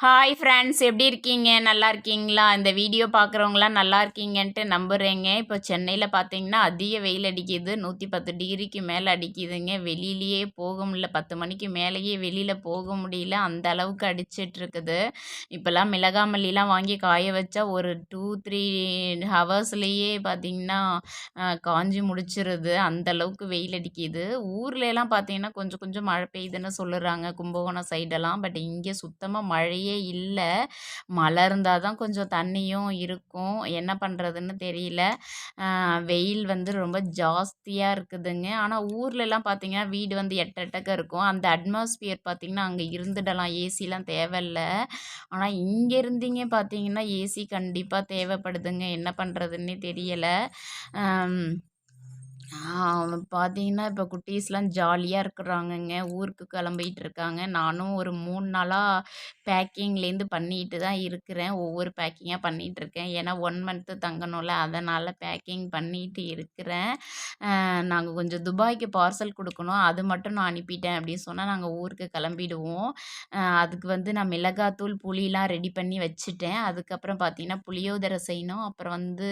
Hi friends எப்படி இருக்கீங்க? நல்லா இருக்கீங்களா? இந்த வீடியோ பார்க்குறவங்களாம் நல்லா இருக்கீங்கன்ட்டு நம்புகிறேங்க இப்போ சென்னையில் பார்த்தீங்கன்னா அதிக வெயில் அடிக்குது. நூற்றி பத்து டிகிரிக்கு மேலே அடிக்குதுங்க. வெளியிலேயே போக முடியல. பத்து மணிக்கு மேலேயே வெளியில் போக முடியல. அந்த அளவுக்கு அடிச்சிட்ருக்குது. இப்போல்லாம் மிளகா மல்லிலாம் வாங்கி காய வச்சா ஒரு டூ த்ரீ ஹவர்ஸ்லேயே பார்த்தீங்கன்னா காஞ்சி முடிச்சிருது. அந்த அளவுக்கு வெயில் அடிக்குது. ஊர்ல பார்த்தீங்கன்னா கொஞ்சம் கொஞ்சம் மழை பெய்யுதுன்னு சொல்லுறாங்க கும்பகோணம் சைடெல்லாம் பட் இங்கே சுத்தமாக மழையே இல்லை. மழை இருந்தால் தான் கொஞ்சம் தண்ணியும் இருக்கும். என்ன பண்ணுறதுன்னு தெரியல. வெயில் வந்து ரொம்ப ஜாஸ்தியாக இருக்குதுங்க. ஆனால் ஊர்லலாம் பார்த்தீங்கன்னா வீடு வந்து எட்ட எட்டக்க இருக்கும். அந்த அட்மாஸ்பியர் பார்த்திங்கன்னா அங்கே இருந்துடலாம். ஏசிலாம் தேவையில்ல. ஆனால் இங்கே இருந்தீங்க பார்த்தீங்கன்னா ஏசி கண்டிப்பாக தேவைப்படுதுங்க. என்ன பண்ணுறதுன்னே தெரியலை. ஆம், பார்த்தீங்கன்னா இப்போ குட்டீஸ்லாம் ஜாலியாக இருக்கிறாங்கங்க. ஊருக்கு கிளம்பிட்டு இருக்காங்க நானும் ஒரு மூணு நாளாக பேக்கிங்லேருந்து பண்ணிட்டு தான் இருக்கிறேன். ஒவ்வொரு பேக்கிங்காக பண்ணிகிட்டு இருக்கேன் ஏன்னா ஒன் மந்த்து தங்கணும்ல. அதனால் பேக்கிங் பண்ணிட்டு இருக்கிறேன். நாங்கள் கொஞ்சம் துபாய்க்கு பார்சல் கொடுக்கணும். அது மட்டும் நான் அனுப்பிட்டேன் அப்படின்னு சொன்னால் நாங்கள் ஊருக்கு கிளம்பிடுவோம். அதுக்கு வந்து நான் மிளகாத்தூள் புளிலாம் ரெடி பண்ணி வச்சுட்டேன். அதுக்கப்புறம் பார்த்தீங்கன்னா புளியோதரை செய்யணும். அப்புறம் வந்து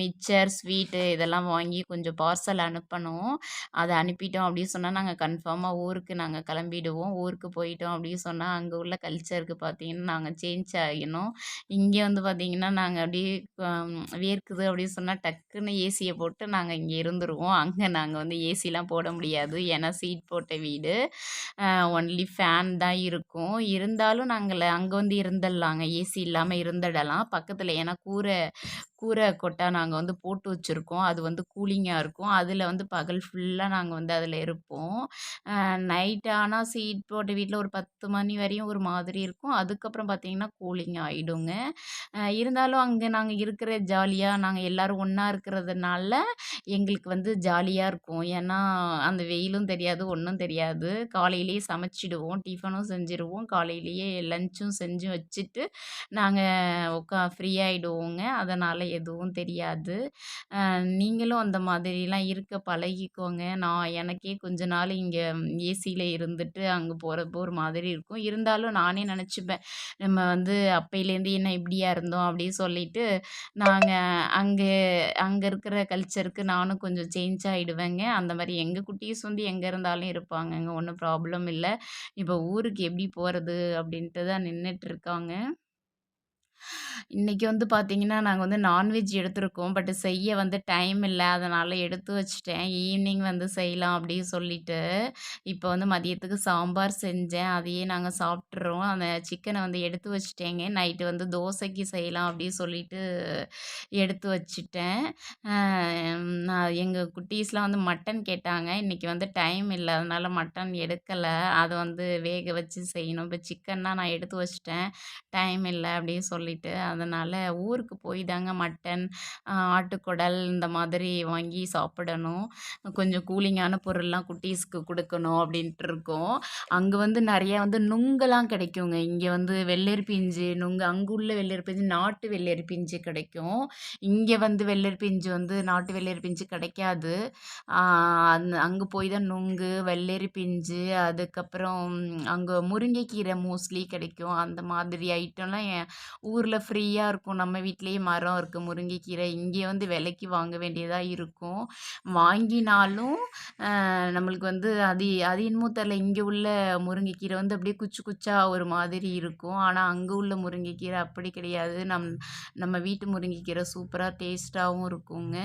மிக்சர் ஸ்வீட்டு இதெல்லாம் வாங்கி கொஞ்சம் பார்சல் அனுப்பணும். அதை அனுப்பிட்டோம் அப்படின்னு சொன்னால் நாங்கள் கன்ஃபார்மாக ஊருக்கு நாங்கள் கிளம்பிடுவோம். ஊருக்கு போயிட்டோம் அப்படின்னு சொன்னால் அங்கே உள்ள கல்ச்சருக்கு பார்த்தீங்கன்னா நாங்கள் சேஞ்ச் ஆகினோம் இங்கே வந்து பார்த்தீங்கன்னா நாங்கள் அப்படியே வேர்க்குது அப்படின்னு சொன்னால் டக்குன்னு ஏசியை போட்டு நாங்கள் இங்கே இருந்துருவோம். அங்கே நாங்கள் வந்து ஏசிலாம் போட முடியாது. ஏன்னா சீட் போட்ட வீடு. ஒன்லி ஃபேன் தான் இருக்கும். இருந்தாலும் நாங்கள் அங்கே வந்து இருந்துடலாங்க. ஏசி இல்லாமல் இருந்துடலாம். பக்கத்தில் ஏன்னா கூரை கூரை கொட்டா நாங்கள் வந்து போட்டு வச்சுருக்கோம். அது வந்து கூலிங்காக இருக்கும். அதில் வந்து பகல் ஃபுல்லாக நாங்கள் வந்து அதில் இருப்போம். நைட் ஆனால் சீட் போட்ட வீட்டில் ஒரு பத்து மணி வரையும் ஒரு மாதிரி இருக்கும். அதுக்கப்புறம் பார்த்திங்கன்னா கூலிங் ஆகிடுங்க இருந்தாலும் அங்கே நாங்கள் இருக்கிற ஜாலியாக நாங்கள் எல்லோரும் ஒன்றா இருக்கிறதுனால எங்களுக்கு வந்து ஜாலியாக இருக்கும். ஏன்னா அந்த வெயிலும் தெரியாது ஒன்றும் தெரியாது. காலையிலேயே சமைச்சிடுவோம் டிஃபனும் செஞ்சுருவோம். காலையிலேயே லஞ்சும் செஞ்சு வச்சுட்டு நாங்கள் உட்கா ஃப்ரீ ஆகிடுவோங்க அதனால் எதுவும் தெரியாது. நீங்களும் அந்த மாதிரிலாம் இருக்க பழகிக்கோங்க. நான் எனக்கே கொஞ்ச நாள் இங்கே ஏசியில் இருந்துட்டு அங்கே போகிறப்போ ஒரு மாதிரி இருக்கும். இருந்தாலும் நானே நினச்சிப்பேன். நம்ம வந்து அப்பையிலேருந்து என்ன இப்படியா இருந்தோம் அப்படின்னு சொல்லிட்டு நாங்கள் அங்கே அங்கே இருக்கிற கல்ச்சருக்கு நானும் கொஞ்சம் சேஞ்ச் ஆகிடுவேங்க அந்த மாதிரி எங்கள் குட்டீஸ் வந்து எங்கே இருந்தாலும் இருப்பாங்கங்க. ஒன்றும் ப்ராப்ளம் இல்லை. இப்போ ஊருக்கு எப்படி போகிறது அப்படின்ட்டு தான் நின்றுட்டு இருக்காங்க. இன்னைக்கு வந்து பார்த்தீங்கன்னா, நாங்க வந்து நான்வெஜ் எடுத்திருக்கோம். பட் செய்ய வந்து டைம் இல்ல. அதனால எடுத்து வச்சுட்டேன். ஈவினிங் வந்து செய்யலாம் அப்படின்னு சொல்லிட்டு, இப்போ வந்து மதியத்துக்கு சாம்பார் செஞ்சேன். அதையே நாங்க சாப்பிட்டுறோம். அந்த சிக்கன வந்து எடுத்து வச்சுட்டேங்க. நைட்டு வந்து தோசைக்கு செய்யலாம் அப்படின்னு சொல்லிட்டு எடுத்து வச்சுட்டேன். அ நான் எங்க குட்டீஸ்லாம் வந்து மட்டன் கேட்டாங்க. இன்னைக்கு வந்து டைம் இல்ல. அதனால மட்டன் எடுக்கல. அத வந்து வேக வச்சு செய்யணும். இப்போ சிக்கன்னா நான் எடுத்து வச்சுட்டேன். டைம் இல்ல அப்படின்னு சொல்லிட்டு. அதனால் ஊருக்கு போய் தாங்க மட்டன், ஆட்டுக்குடல் இந்த மாதிரி வாங்கி சாப்பிடணும். கொஞ்சம் கூலிங்கான பொருள்லாம் குட்டீஸ்க்கு கொடுக்கணும் அப்படின்ட்டு இருக்கோம். அங்கே வந்து நிறையா வந்து நுங்கெல்லாம் கிடைக்குங்க. இங்கே வந்து வெள்ளரி பிஞ்சு, நுங்கு அங்குள்ள வெள்ளரி பிஞ்சு நாட்டு வெள்ளரி பிஞ்சு கிடைக்கும். இங்கே வந்து வெள்ளரி பிஞ்சு வந்து நாட்டு வெள்ளரி பிஞ்சு கிடைக்காது. அங்கே அந் போய் தான் நுங்கு, வெள்ளரி பிஞ்சு, அதுக்கப்புறம் அங்கே முருங்கைக்கீரை மோஸ்ட்லி கிடைக்கும். அந்த மாதிரி ஐட்டம்லாம் என் ஊரில் ஃப்ரீயாக இருக்கும். நம்ம வீட்டிலேயே மரம் இருக்குது முருங்கைக்கீரை. இங்கே வந்து விலைக்கு வாங்க வேண்டியதாக இருக்கும். வாங்கினாலும் நம்மளுக்கு வந்து அது அது என்னமோ தெரில இங்கே உள்ள முருங்கைக்கீரை வந்து அப்படியே குச்சி குச்சா ஒரு மாதிரி இருக்கும். ஆனால் அங்கே உள்ள முருங்கைக்கீரை அப்படி கிடையாது. நம் நம்ம வீட்டு முருங்கைக்கீரை சூப்பராக டேஸ்ட்டாகவும் இருக்குங்க.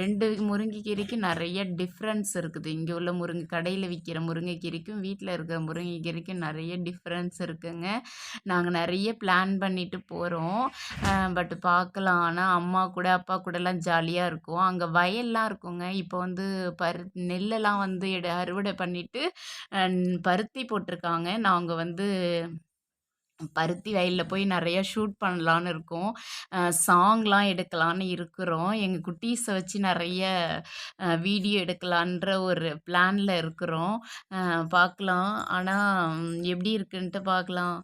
ரெண்டு முருங்கைக்கீரைக்கும் நிறைய டிஃப்ரென்ஸ் இருக்குது. இங்கே உள்ள முருங்கை கடையில் விற்கிற முருங்கைக்கீரைக்கும், வீட்டில் இருக்கிற முருங்கைக்கீரைக்கும் நிறைய டிஃப்ரென்ஸ் இருக்குங்க. நாங்கள் நிறைய பிளான் பண்ணிட்டு போகிறோம் பட் பார்க்கலாம். ஆனால் அம்மா கூட, அப்பா கூடலாம் ஜாலியாக இருக்கும். அங்கே வயல்லாம் இருக்குங்க. இப்போ வந்து பரு நெல்லெல்லாம் வந்து எடு அறுவடை பண்ணிவிட்டு பருத்தி போட்டிருக்காங்க. நாங்கள் வந்து பருத்தி வயலில் போய் நிறையா ஷூட் பண்ணலான்னு இருக்கோம். சாங்லாம் எடுக்கலான்னு இருக்கிறோம். எங்கள் குட்டீஸை வச்சு நிறைய வீடியோ எடுக்கலான்ற ஒரு பிளானில் இருக்கிறோம். பார்க்கலாம். ஆனால் எப்படி இருக்குன்ட்டு பார்க்கலாம்.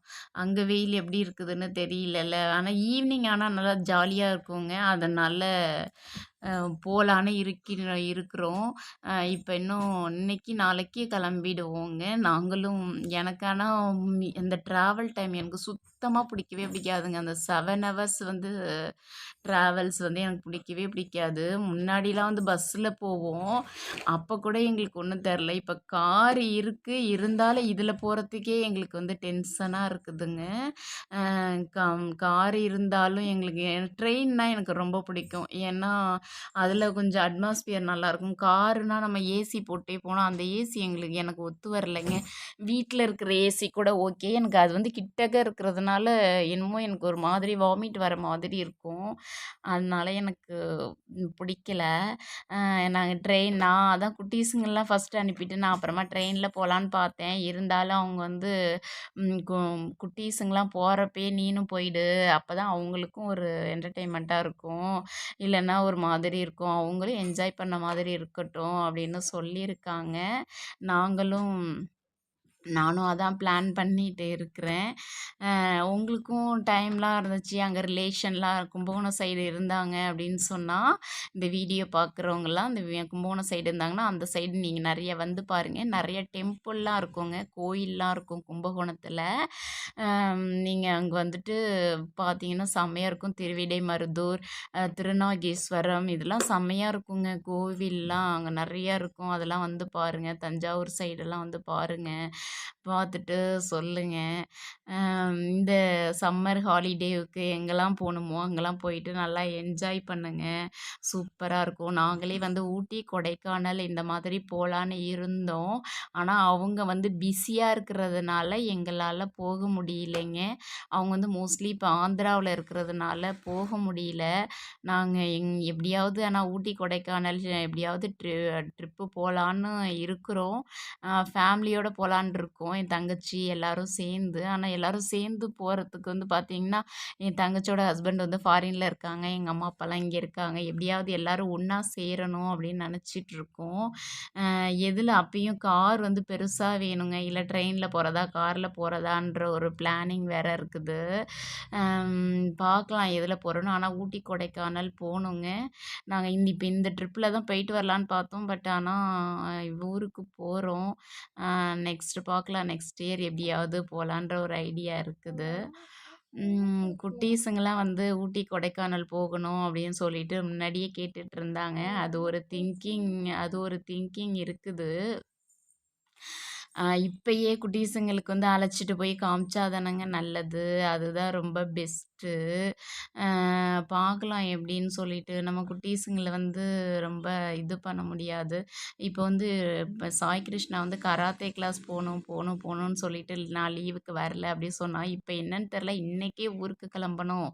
அங்கே வெயில் எப்படி இருக்குதுன்னு தெரியலல்ல. ஆனால் ஈவினிங் ஆனால் நல்லா ஜாலியாக இருக்குங்க. அதனால் போகலான்னு இருக்கிற இருக்கிறோம். இப்போ இன்னும் இன்னைக்கு நாளைக்கு கிளம்பிடுவோங்க. நாங்களும் எனக்கு ஆனால் இந்த ட்ராவல் டைம் எனக்கு சுத்தமாக பிடிக்கவே பிடிக்காதுங்க. அந்த செவன் ஹவர்ஸ் வந்து ட்ராவல்ஸ் வந்து எனக்கு பிடிக்கவே பிடிக்காது. முன்னாடிலாம் வந்து பஸ்ஸில் போவோம். அப்போ கூட எங்களுக்கு ஒன்றும் தெரில. இப்போ கார் இருக்குது இருந்தாலும் இதில் போகிறதுக்கே எங்களுக்கு வந்து டென்ஷனாக இருக்குதுங்க. கம் கார் இருந்தாலும் எங்களுக்கு ட்ரெயின்னா எனக்கு ரொம்ப பிடிக்கும். ஏன்னா அதில் கொஞ்சம் அட்மாஸ்பியர் நல்லாயிருக்கும் காருனா நம்ம ஏசி போட்டே போனால் அந்த ஏசி எங்களுக்கு எனக்கு ஒத்து வரலைங்க. வீட்டில் இருக்கிற ஏசி கூட ஓகே எனக்கு அது வந்து கிட்டக்க இருக்கிறதுனால என்னமோ எனக்கு ஒரு மாதிரி வாமிட் வர மாதிரி இருக்கும். அதனால எனக்கு பிடிக்கல. நாங்கள் ட்ரெயின் நான் அதான் குட்டீஸுங்கெல்லாம் ஃபஸ்ட்டு அனுப்பிட்டு நான் அப்புறமா ட்ரெயினில் போகலான்னு பார்த்தேன். இருந்தாலும் அவங்க வந்து கு குட்டீஸுங்கெல்லாம் போகிறப்பயே நீனும் போயிடு. அப்போ தான் அவங்களுக்கும் ஒரு என்டர்டெயின்மெண்ட்டாக இருக்கும். இல்லைன்னா ஒரு மாதிரி இருக்கும். அவங்களும் என்ஜாய் பண்ண மாதிரி இருக்கட்டும் அப்படின்னு சொல்லியிருக்காங்க. நாங்களும் நானும் அதான் பிளான் பண்ணிகிட்டு இருக்கிறேன். உங்களுக்கும் டைம்லாம் இருந்துச்சு அங்கே ரிலேஷன்லாம் கும்பகோணம் சைடு இருந்தாங்க அப்படின்னு சொன்னால் இந்த வீடியோ பார்க்குறவங்கலாம் இந்த கும்பகோணம் சைடு இருந்தாங்கன்னா அந்த சைடு நீங்கள் நிறைய வந்து பாருங்கள் நிறைய டெம்பிள்லாம் இருக்குங்க கோயிலெலாம் இருக்கும் கும்பகோணத்தில். நீங்கள் அங்கே வந்துட்டு பார்த்தீங்கன்னா செம்மையாக இருக்கும். திருவிடை மருதூர் திருநாகேஸ்வரம் இதெல்லாம் செம்மையாக இருக்குங்க. கோவில்லாம் அங்கே நிறையா இருக்கும். அதெல்லாம் வந்து பாருங்கள் தஞ்சாவூர் சைடெல்லாம் வந்து பாருங்கள் பார்த்துட்டு சொல்லுங்கள் இந்த சம்மர் ஹாலிடேவுக்கு எங்கெல்லாம் போகணுமோ அங்கெல்லாம் போயிட்டு நல்லா என்ஜாய் பண்ணுங்கள் சூப்பராக இருக்கும். நாங்களே வந்து ஊட்டி கொடைக்கானல் இந்த மாதிரி போகலான்னு இருந்தோம். ஆனால் அவங்க வந்து பிஸியாக இருக்கிறதுனால எங்களால் போக முடியலைங்க. அவங்க வந்து மோஸ்ட்லி இப்போ ஆந்திராவில் இருக்கிறதுனால போக முடியல. நாங்கள் எங் எப்படியாவது ஆனால் ஊட்டி கொடைக்கானல் எப்படியாவது ட்ரி ட்ரிப்பு போகலான்னு இருக்கிறோம். ஃபேமிலியோடு போகலான் இருக்கோம். என் தங்கச்சி எல்லோரும் சேர்ந்து. ஆனால் எல்லோரும் சேர்ந்து போகிறதுக்கு வந்து பார்த்திங்கன்னா என் தங்கச்சியோட ஹஸ்பண்ட் வந்து ஃபாரினில் இருக்காங்க. எங்கள் அம்மா அப்பாலாம் இங்கே இருக்காங்க. எப்படியாவது எல்லோரும் ஒன்றா சேரணும் அப்படின்னு நினச்சிட்ருக்கோம் எதில் அப்பயும் கார் வந்து பெருசாக வேணுங்க. இல்லை ட்ரெயினில் போகிறதா காரில் போகிறதான்ற ஒரு பிளானிங் வேறு இருக்குது. பார்க்கலாம் எதில் போகிறோன்னு ஆனால் ஊட்டி கொடைக்கானல் போகணுங்க. நாங்கள் இந்த இப்போ இந்த ட்ரிப்பில் தான் போயிட்டு வரலான்னு பார்த்தோம். பட் ஆனால் ஊருக்கு போகிறோம் நெக்ஸ்ட்டு பார்க்கலாம் நெக்ஸ்ட் இயர் எப்படியாவது போகலான்ற ஒரு ஐடியா இருக்குது. குட்டீஸுங்கெல்லாம் வந்து ஊட்டி கொடைக்கானல் போகணும் அப்படின்னு சொல்லிட்டு முன்னாடியே கேட்டுட்டு இருந்தாங்க. அது ஒரு திங்கிங் அது ஒரு திங்கிங் இருக்குது. இப்பயே குட்டீஸுங்களுக்கு வந்து அழைச்சிட்டு போய் காமிச்சா தானங்க நல்லது. அதுதான் ரொம்ப ஃபஸ்ட்டு பார்க்கலாம் எப்படின்னு சொல்லிட்டு நம்ம குட்டீஸுங்களை வந்து ரொம்ப இது பண்ண முடியாது. இப்போ வந்து இப்போ சாய் கிருஷ்ணா வந்து கராத்தே கிளாஸ் போகணும் போகணும் போகணுன்னு சொல்லிட்டு நான் லீவுக்கு வரல அப்படின்னு சொன்னால் இப்போ என்னன்னு தெரில இன்றைக்கே ஊருக்கு கிளம்பணும்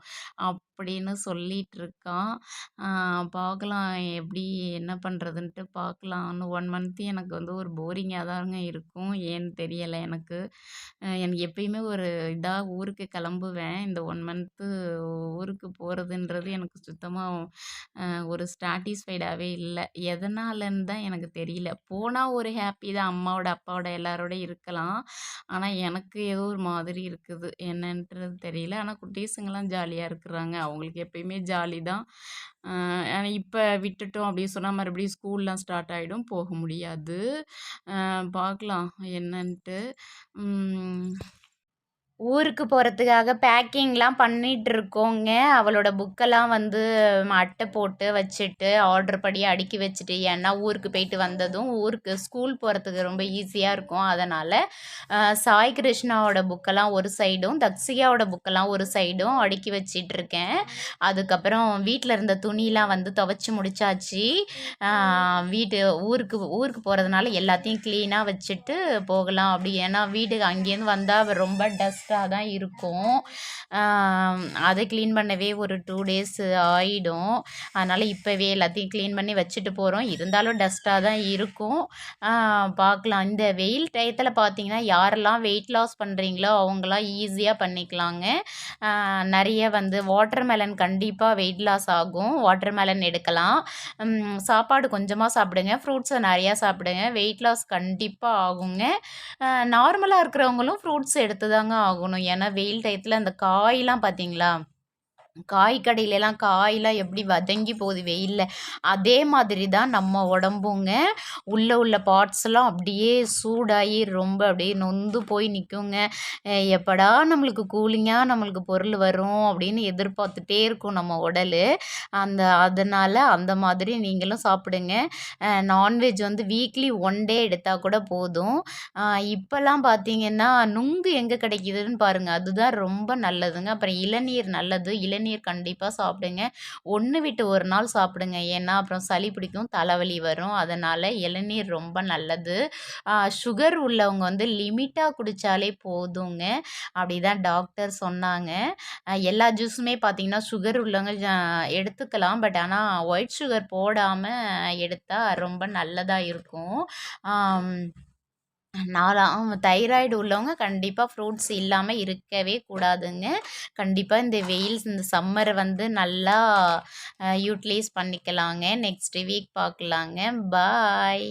அப்படின்னு சொல்லிட்டு இருக்கான் பார்க்கலாம் எப்படி என்ன பண்ணுறதுன்ட்டு பார்க்கலாம். இன்னும் ஒன் மந்த்து எனக்கு வந்து ஒரு போரிங்காக தாங்க இருக்கும். ஏன்னு தெரியலை எனக்கு. எனக்கு எப்பயுமே ஒரு இதாக ஊருக்கு கிளம்புவேன். இந்த ஒன் மந்த் மந்த்து ஊருக்கு போகிறதுன்றது எனக்கு சுத்தமாக ஒரு ஸ்டாட்டிஸ்ஃபைடாகவே இல்லை. எதனாலன்னு தான் எனக்கு தெரியல. போனால் ஒரு ஹாப்பி தான் அம்மாவோட அப்பாவோட எல்லாரோட இருக்கலாம். ஆனால் எனக்கு ஏதோ ஒரு மாதிரி இருக்குது. என்னன்றது தெரியல. ஆனால் குட்டீஸுங்கெல்லாம் ஜாலியாக இருக்கிறாங்க. அவங்களுக்கு எப்பயுமே ஜாலி தான். இப்போ விட்டுட்டோம் அப்படின்னு சொன்னால் மறுபடியும் ஸ்கூல்லாம் ஸ்டார்ட் ஆகிடும் போக முடியாது. பார்க்கலாம் என்னன்ட்டு. ஊருக்கு போகிறதுக்காக பேக்கிங்லாம் பண்ணிகிட்ருக்கோங்க அவளோட புக்கெல்லாம் வந்து அட்டை போட்டு வச்சுட்டு ஆர்டர் படி அடுக்கி வச்சுட்டு ஏன்னா ஊருக்கு போயிட்டு வந்ததும் ஊருக்கு ஸ்கூல் போகிறதுக்கு ரொம்ப ஈஸியாக இருக்கும். அதனால் சாய் கிருஷ்ணாவோட புக்கெல்லாம் ஒரு சைடும் தக்ஷிகாவோட புக்கெல்லாம் ஒரு சைடும் அடுக்கி வச்சிட்ருக்கேன் அதுக்கப்புறம் வீட்டில் இருந்த துணிலாம் வந்து துவைச்சி முடிச்சாச்சு. வீட்டு ஊருக்கு ஊருக்கு போகிறதுனால எல்லாத்தையும் க்ளீனாக வச்சுட்டு போகலாம். அப்படி ஏன்னா வீடு அங்கேருந்து வந்தால் ரொம்ப டஸ்ட் டஸ்ட்டாக தான் இருக்கும். அதை க்ளீன் பண்ணவே ஒரு டூ டேஸ் ஆகிடும் அதனால் இப்போவே எல்லாத்தையும் க்ளீன் பண்ணி வச்சுட்டு போகிறோம் இருந்தாலும் டஸ்ட்டாக தான் இருக்கும். பார்க்கலாம். இந்த வெயில் டயத்தில் பார்த்தீங்கன்னா யாரெல்லாம் வெயிட் லாஸ் பண்ணுறீங்களோ அவங்களாம் ஈஸியாக பண்ணிக்கலாங்க. நிறைய வந்து வாட்டர் மெலன் கண்டிப்பாக வெயிட் லாஸ் ஆகும். வாட்டர் மெலன் எடுக்கலாம் சாப்பாடு கொஞ்சமாக சாப்பிடுங்க. ஃப்ரூட்ஸை நிறையா சாப்பிடுங்க. வெயிட் லாஸ் கண்டிப்பாக ஆகுங்க. நார்மலாக இருக்கிறவங்களும் ஃப்ரூட்ஸ் எடுத்து தாங்க ஆகணும். ஏன்னா வெயில் டயத்தில் அந்த கா காயெலாம் பார்த்தீங்களா காய் கடையிலலாம் காயெலாம் எப்படி வதங்கி போகுது வெயிலில்? அதே மாதிரி தான் நம்ம உடம்புங்க. உள்ளே உள்ள பார்ட்ஸ்லாம் அப்படியே சூடாகி ரொம்ப அப்படியே நொந்து போய் நிற்குங்க எப்படா நம்மளுக்கு கூலிங்காக நம்மளுக்கு பொருள் வரும் அப்படின்னு எதிர்பார்த்துட்டே இருக்கும் நம்ம உடல். அந்த அதனால் அந்த மாதிரி நீங்களும் சாப்பிடுங்க. நான்வெஜ் வந்து வீக்லி ஒன் டே எடுத்தால் கூட போதும். இப்போல்லாம் பார்த்தீங்கன்னா நுங்கு எங்கே கிடைக்குதுன்னு பாருங்கள் அதுதான் ரொம்ப நல்லதுங்க. அப்புறம் இளநீர் நல்லது. இளநீர் கண்டிப்பாக சாப்பிடுங்க. ஒன்று விட்டு ஒரு நாள் சாப்பிடுங்க. ஏன்னா அப்புறம் சளி பிடிக்கும் தலைவலி வரும். அதனால் இளநீர் ரொம்ப நல்லது. சுகர் உள்ளவங்க வந்து லிமிட்டாக குடித்தாலே போதுங்க. அப்படி தான் டாக்டர் சொன்னாங்க எல்லா ஜூஸுமே பார்த்திங்கன்னா சுகர் உள்ளவங்க எடுத்துக்கலாம். பட் ஆனால் ஒயிட் சுகர் போடாமல் எடுத்தால் ரொம்ப நல்லதாக இருக்கும். நாலாம் தைராய்டு உள்ளவங்க கண்டிப்பாக ஃப்ரூட்ஸ் இல்லாமல் இருக்கவே கூடாதுங்க. கண்டிப்பாக இந்த வெயில்ஸ் இந்த சம்மரை வந்து நல்லா யூட்டிலைஸ் பண்ணிக்கலாங்க. நெக்ஸ்ட் வீக் பார்க்கலாங்க பாய்.